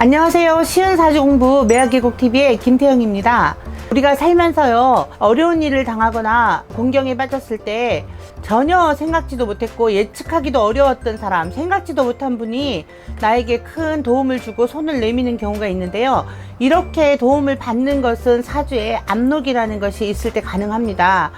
안녕하세요. 쉬운 사주 공부 매화계곡TV의 김태영입니다. 우리가 살면서요, 어려운 일을 당하거나 공경에 빠졌을 때 전혀 생각지도 못했고 예측하기도 어려웠던 사람, 생각지도 못한 분이 나에게 큰 도움을 주고 손을 내미는 경우가 있는데요. 이렇게 도움을 받는 것은 사주에 압록이라는 것이 있을 때 가능합니다.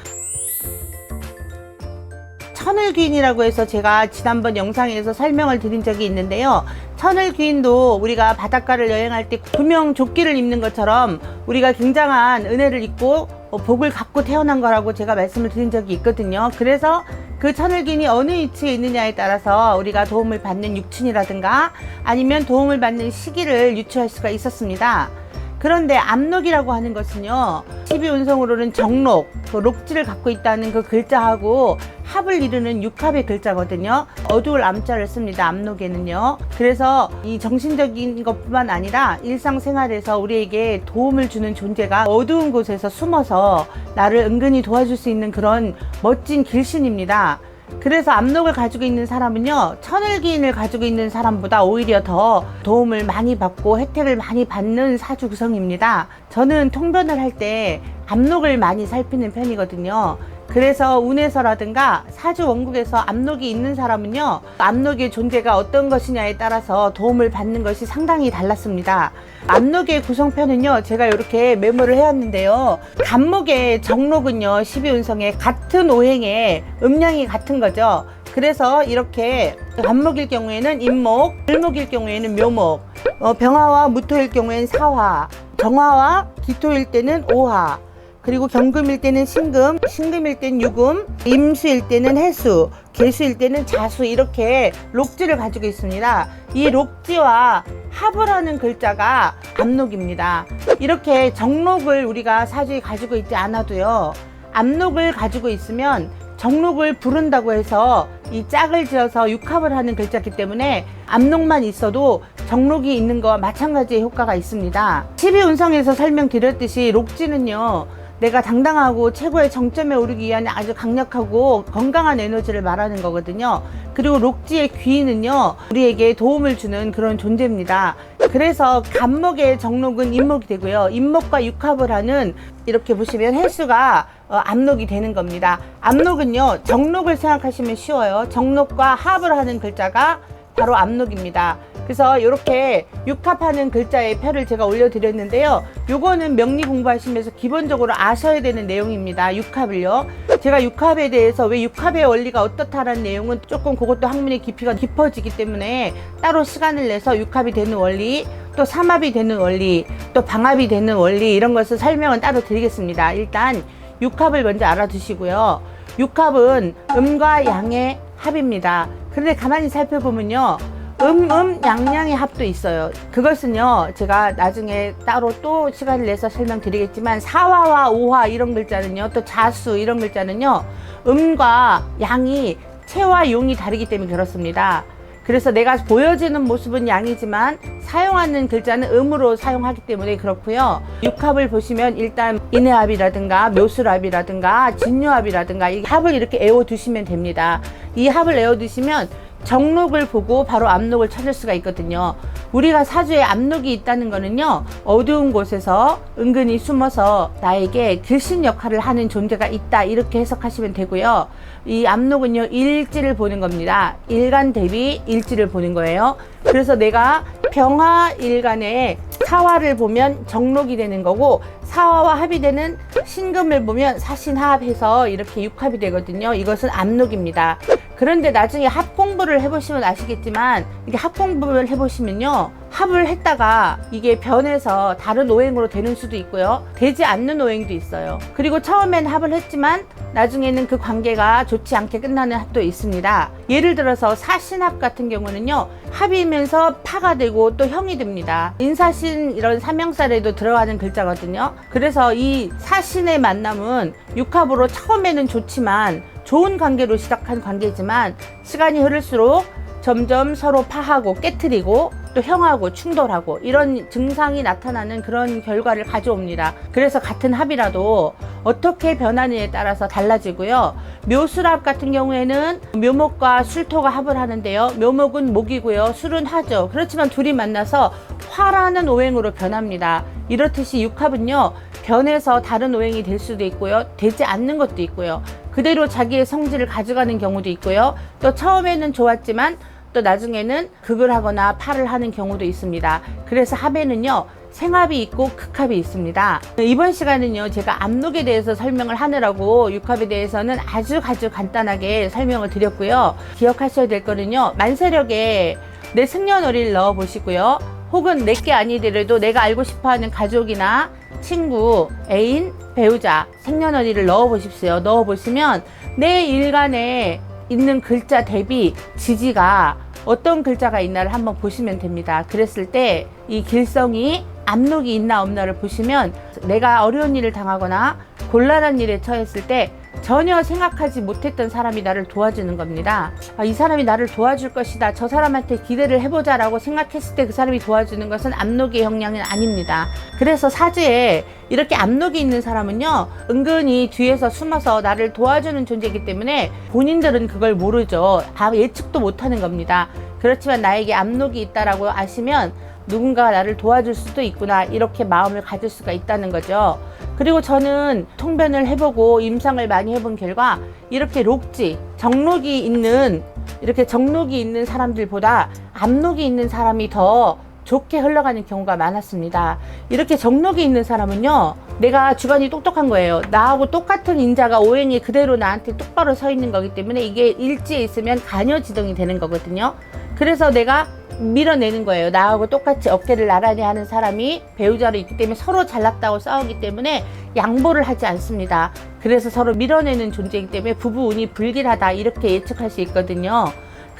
천을귀인이라고 해서 제가 지난번 영상에서 설명을 드린 적이 있는데요. 천을귀인도 우리가 바닷가를 여행할 때 구명 조끼를 입는 것처럼 우리가 굉장한 은혜를 입고 어, 복을 갖고 태어난 거라고 제가 말씀을 드린 적이 있거든요. 그래서 그 천을귀인이 어느 위치에 있느냐에 따라서 우리가 도움을 받는 육친이라든가 아니면 도움을 받는 시기를 유추할 수가 있었습니다. 그런데 압록이라고 하는 것은요 12운성으로는 정록 그 록지를 갖고 있다는 그 글자하고 합을 이루는 육합의 글자거든요. 어두울 암자를 씁니다 압록에는요. 그래서 이 정신적인 것뿐만 아니라 일상생활에서 우리에게 도움을 주는 존재가 어두운 곳에서 숨어서 나를 은근히 도와줄 수 있는 그런 멋진 길신입니다 그래서 압록을 가지고 있는 사람은요, 천을기인을 가지고 있는 사람보다 오히려 더 도움을 많이 받고 혜택을 많이 받는 사주 구성입니다. 저는 통변을 할 때 압록을 많이 살피는 편이거든요. 그래서 운에서라든가 사주 원국에서 압록이 있는 사람은요, 압록의 존재가 어떤 것이냐에 따라서 도움을 받는 것이 상당히 달랐습니다. 압록의 구성편은요, 제가 이렇게 메모를 해왔는데요. 간목의 정록은요, 12운성의 같은 오행에 음량이 같은 거죠. 그래서 이렇게 간목일 경우에는 임목, 을목일 경우에는 묘목, 어, 병화와 무토일 경우에는 사화, 정화와 기토일 때는 오화, 그리고 경금일 때는 신금, 신금일 때는 유금, 임수일 때는 해수, 개수일 때는 자수 이렇게 록지를 가지고 있습니다. 이 록지와 합을 하는 글자가 압록입니다. 이렇게 정록을 우리가 사주에 가지고 있지 않아도요. 압록을 가지고 있으면 정록을 부른다고 해서 이 짝을 지어서 육합을 하는 글자이기 때문에 압록만 있어도 정록이 있는 거와 마찬가지의 효과가 있습니다. 12운성에서 설명드렸듯이 록지는요. 내가 당당하고 최고의 정점에 오르기 위한 아주 강력하고 건강한 에너지를 말하는 거거든요. 그리고 록지의 귀는요, 우리에게 도움을 주는 그런 존재입니다. 그래서 간목의 정록은 임목이 되고요. 임목과 육합을 하는 이렇게 보시면 횟수가 어, 압록이 되는 겁니다. 압록은요, 정록을 생각하시면 쉬워요. 정록과 합을 하는 글자가 바로 압록입니다. 그래서 이렇게 육합하는 글자의 표를 제가 올려드렸는데요. 요거는 명리 공부하시면서 기본적으로 아셔야 되는 내용입니다. 육합을요. 제가 육합에 대해서 왜 육합의 원리가 어떻다라는 내용은 조금 그것도 학문의 깊이가 깊어지기 때문에 따로 시간을 내서 육합이 되는 원리, 또 삼합이 되는 원리, 또 방합이 되는 원리 이런 것을 설명은 따로 드리겠습니다. 일단 육합을 먼저 알아두시고요. 육합은 음과 양의 합입니다. 그런데 가만히 살펴보면요. 음, 음, 양양의 합도 있어요. 그것은요, 제가 나중에 따로 또 시간을 내서 설명드리겠지만, 사화와 오화 이런 글자는요, 또 자수 이런 글자는요, 음과 양이 체와 용이 다르기 때문에 그렇습니다. 그래서 내가 보여지는 모습은 양이지만 사용하는 글자는 음으로 사용하기 때문에 그렇고요. 육합을 보시면 일단 인해합이라든가 묘술합이라든가 진유합이라든가 이 합을 이렇게 애워 두시면 됩니다. 이 합을 애워 두시면 정록을 보고 바로 압록을 찾을 수가 있거든요. 우리가 사주에 압록이 있다는 거는요, 어두운 곳에서 은근히 숨어서 나에게 글신 역할을 하는 존재가 있다. 이렇게 해석하시면 되고요. 이 압록은요, 일지를 보는 겁니다. 일간 대비 일지를 보는 거예요. 그래서 내가 병화 일간에 사화를 보면 정록이 되는 거고, 사화와 합이 되는 신금을 보면 사신합해서 이렇게 육합이 되거든요. 이것은 압록입니다. 그런데 나중에 합 공부를 해보시면 아시겠지만 이게 합 공부를 해보시면요 합을 했다가 이게 변해서 다른 오행으로 되는 수도 있고요. 되지 않는 오행도 있어요. 그리고 처음엔 합을 했지만 나중에는 그 관계가 좋지 않게 끝나는 합도 있습니다. 예를 들어서 사신합 같은 경우는요 합이면서 파가 되고 또 형이 됩니다. 인사신 이런 삼형살에도 들어가는 글자거든요. 그래서 이 사신의 만남은 육합으로 처음에는 좋지만 좋은 관계로 시작한 관계지만 시간이 흐를수록 점점 서로 파하고 깨트리고 또 형하고 충돌하고 이런 증상이 나타나는 그런 결과를 가져옵니다. 그래서 같은 합이라도 어떻게 변하느냐에 따라서 달라지고요. 묘수랍 같은 경우에는 묘목과 술토가 합을 하는데요. 묘목은 목이고요. 술은 하죠. 그렇지만 둘이 만나서 화라는 오행으로 변합니다. 이렇듯이 육합은요. 변해서 다른 오행이 될 수도 있고요. 되지 않는 것도 있고요. 그대로 자기의 성질을 가져가는 경우도 있고요. 또 처음에는 좋았지만 또 나중에는 극을 하거나 팔을 하는 경우도 있습니다. 그래서 합에는요. 생합이 있고 극합이 있습니다. 이번 시간은요, 제가 압록에 대해서 설명을 하느라고 육합에 대해서는 아주 아주 간단하게 설명을 드렸고요. 기억하셔야 될 거는요, 만세력에 내 생년월일을 넣어 보시고요. 혹은 내게 아니더라도 내가 알고 싶어 하는 가족이나 친구, 애인, 배우자, 생년월일을 넣어 보십시오. 넣어 보시면 내 일간에 있는 글자 대비 지지가 어떤 글자가 있나를 한번 보시면 됩니다. 그랬을 때 이 길성이 압록이 있나 없나를 보시면 내가 어려운 일을 당하거나 곤란한 일에 처했을 때 전혀 생각하지 못했던 사람이 나를 도와주는 겁니다. 아, 이 사람이 나를 도와줄 것이다. 저 사람한테 기대를 해보자라고 생각했을 때 그 사람이 도와주는 것은 압록의 형량은 아닙니다. 그래서 사주에 이렇게 압록이 있는 사람은요, 은근히 뒤에서 숨어서 나를 도와주는 존재이기 때문에 본인들은 그걸 모르죠. 다 예측도 못하는 겁니다. 그렇지만 나에게 압록이 있다라고 아시면 누군가가 나를 도와줄 수도 있구나 이렇게 마음을 가질 수가 있다는 거죠. 그리고 저는 통변을 해보고 임상을 많이 해본 결과 이렇게 록지 정록이 있는 이렇게 정록이 있는 사람들보다 압록이 있는 사람이 더 좋게 흘러가는 경우가 많았습니다. 이렇게 정록이 있는 사람은요, 내가 주관이 똑똑한 거예요. 나하고 똑같은 인자가 오행이 그대로 나한테 똑바로 서 있는 거기 때문에 이게 일지에 있으면 간여지동이 되는 거거든요. 그래서 내가 밀어내는 거예요. 나하고 똑같이 어깨를 나란히 하는 사람이 배우자로 있기 때문에 서로 잘났다고 싸우기 때문에 양보를 하지 않습니다. 그래서 서로 밀어내는 존재이기 때문에 부부 운이 불길하다 이렇게 예측할 수 있거든요.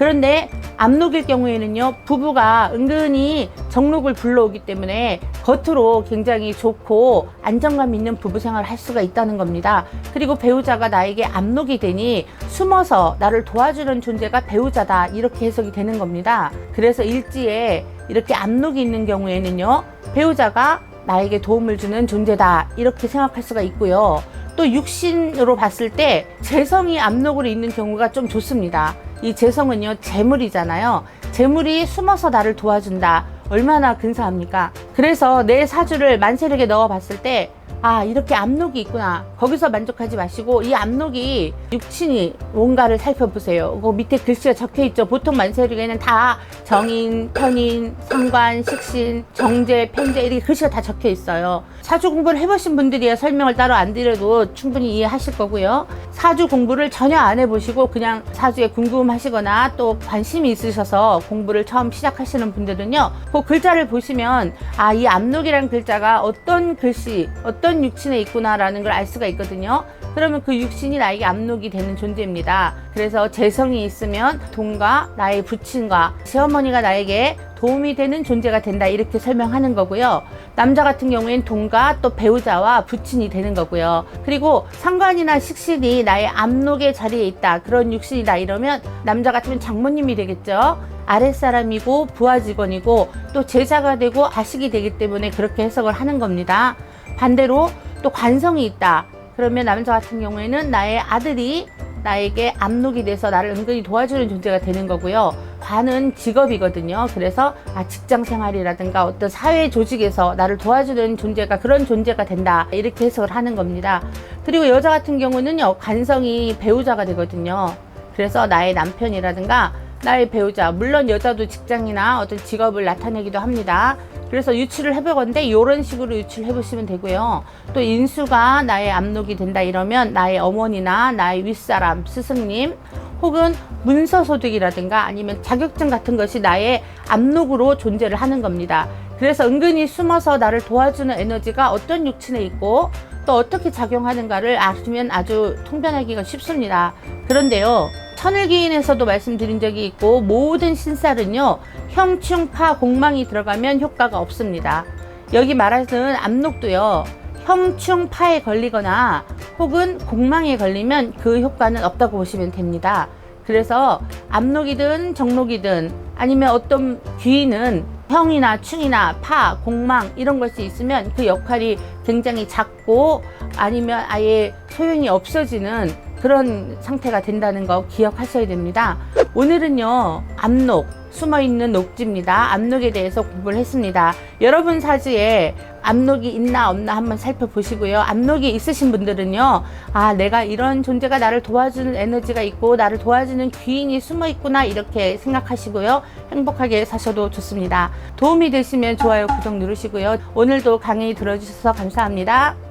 그런데 압록일 경우에는요 부부가 은근히 정록을 불러오기 때문에 겉으로 굉장히 좋고 안정감 있는 부부 생활을 할 수가 있다는 겁니다. 그리고 배우자가 나에게 압록이 되니 숨어서 나를 도와주는 존재가 배우자다 이렇게 해석이 되는 겁니다. 그래서 일지에 이렇게 압록이 있는 경우에는요 배우자가 나에게 도움을 주는 존재다 이렇게 생각할 수가 있고요. 또 육신으로 봤을 때 재성이 압록으로 있는 경우가 좀 좋습니다. 이 재성은요 재물이잖아요. 재물이 숨어서 나를 도와준다. 얼마나 근사합니까? 그래서 내 사주를 만세력에 넣어 봤을 때 아 이렇게 압록이 있구나. 거기서 만족하지 마시고 이 압록이 육친이 뭔가를 살펴보세요. 그 밑에 글씨가 적혀 있죠. 보통 만세력에는 다 정인, 편인, 상관, 식신, 정제, 편제 이렇게 글씨가 다 적혀 있어요. 사주 공부를 해보신 분들이야 설명을 따로 안 드려도 충분히 이해하실 거고요. 사주 공부를 전혀 안 해보시고 그냥 사주에 궁금하시거나 또 관심이 있으셔서 공부를 처음 시작하시는 분들은요. 그 글자를 보시면 아 이 압록이라는 글자가 어떤 글씨 어떤 육신에 있구나라는 걸 알 수가 있거든요 그러면 그 육신이 나에게 압록이 되는 존재입니다 그래서 재성이 있으면 돈과 나의 부친과 시어머니가 나에게 도움이 되는 존재가 된다 이렇게 설명하는 거고요. 남자 같은 경우엔 돈과 또 배우자와 부친이 되는 거고요. 그리고 상관이나 식신이 나의 압록의 자리에 있다 그런 육신이다 이러면 남자 같으면 장모님이 되겠죠. 아랫사람이고 부하 직원이고 또 제자가 되고 자식이 되기 때문에 그렇게 해석을 하는 겁니다. 반대로 또 관성이 있다. 그러면 남자 같은 경우에는 나의 아들이 나에게 압록이 돼서 나를 은근히 도와주는 존재가 되는 거고요. 관은 직업이거든요. 그래서 아, 직장 생활이라든가 어떤 사회 조직에서 나를 도와주는 존재가 그런 존재가 된다. 이렇게 해석을 하는 겁니다. 그리고 여자 같은 경우는요. 관성이 배우자가 되거든요. 그래서 나의 남편이라든가 나의 배우자, 물론 여자도 직장이나 어떤 직업을 나타내기도 합니다. 그래서 유출을 해보건데 이런 식으로 유출을 해보시면 되고요. 또 인수가 나의 압록이 된다 이러면 나의 어머니나 나의 윗사람, 스승님 혹은 문서 소득이라든가 아니면 자격증 같은 것이 나의 압록으로 존재를 하는 겁니다. 그래서 은근히 숨어서 나를 도와주는 에너지가 어떤 육친에 있고 또 어떻게 작용하는가를 아시면 아주 통변하기가 쉽습니다. 그런데요. 천을기인에서도 말씀드린 적이 있고 모든 신살은요 형충파 공망이 들어가면 효과가 없습니다. 여기 말하는 압록도요 형충파에 걸리거나 혹은 공망에 걸리면 그 효과는 없다고 보시면 됩니다. 그래서 압록이든 정록이든 아니면 어떤 귀인은 형이나 충이나 파, 공망 이런 것이 있으면 그 역할이 굉장히 작고 아니면 아예 소용이 없어지는 그런 상태가 된다는 거 기억하셔야 됩니다. 오늘은요, 압록, 숨어 있는 녹지입니다. 압록에 대해서 공부를 했습니다. 여러분 사주에 압록이 있나 없나 한번 살펴보시고요. 압록이 있으신 분들은요, 아, 내가 이런 존재가 나를 도와주는 에너지가 있고, 나를 도와주는 귀인이 숨어 있구나, 이렇게 생각하시고요. 행복하게 사셔도 좋습니다. 도움이 되시면 좋아요, 구독 누르시고요. 오늘도 강의 들어주셔서 감사합니다.